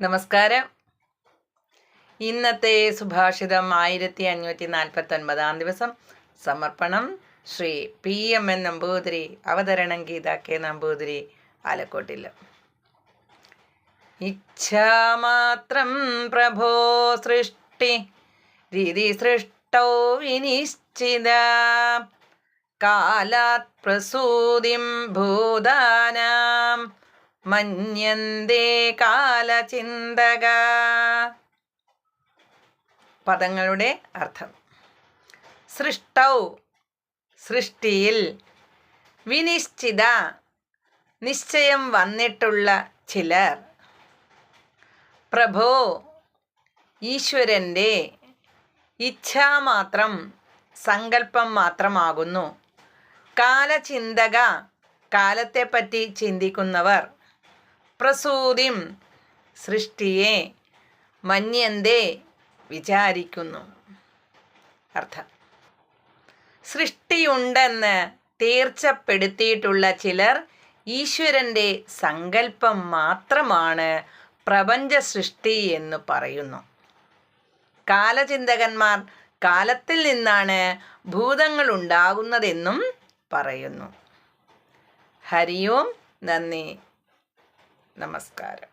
നമസ്കാരം. ഇന്നത്തെ സുഭാഷിതം ആയിരത്തി അഞ്ഞൂറ്റി നാൽപ്പത്തി ഒൻപതാം ദിവസം. സമർപ്പണം Shri P M N Namboothiri അവതരണം ഗീത കെ നമ്പൂതിരി ആലക്കോട്ടിൽ. ഇച്ഛാമാത്രം പ്രഭോ സൃഷ്ടി രീതി സൃഷ്ടോ വിനിശ്ചിത. കാലാത് പ്രസൂതിം ഭൂതാനാം. മഞ്ഞന്തേ കാലചിന്തക. പദങ്ങളുടെ അർത്ഥം. സൃഷ്ടൗ സൃഷ്ടിയിൽ വിനിശ്ചിത നിശ്ചയം വന്നിട്ടുള്ള ചിലർ. പ്രഭോ ഈശ്വരന്റെ ഇച്ഛാമാത്രം സങ്കല്പം മാത്രമാകുന്നു. കാലചിന്തക കാലത്തെപ്പറ്റി ചിന്തിക്കുന്നവർ. പ്രസൂതിം സൃഷ്ടിയെ മന്യന്തേ വിചാരിക്കുന്നു. അർത്ഥം. സൃഷ്ടിയുണ്ടെന്ന് തീർച്ചപ്പെടുത്തിയിട്ടുള്ള ചിലർ ഈശ്വരന്റെ സങ്കല്പം മാത്രമാണ് പ്രപഞ്ച സൃഷ്ടി എന്ന് പറയുന്നു. കാലചിന്തകന്മാർ കാലത്തിൽ നിന്നാണ് ഭൂതങ്ങൾ ഉണ്ടാകുന്നതെന്നും പറയുന്നു. ഹരിയോം നന്ദി. നമസ്കാരം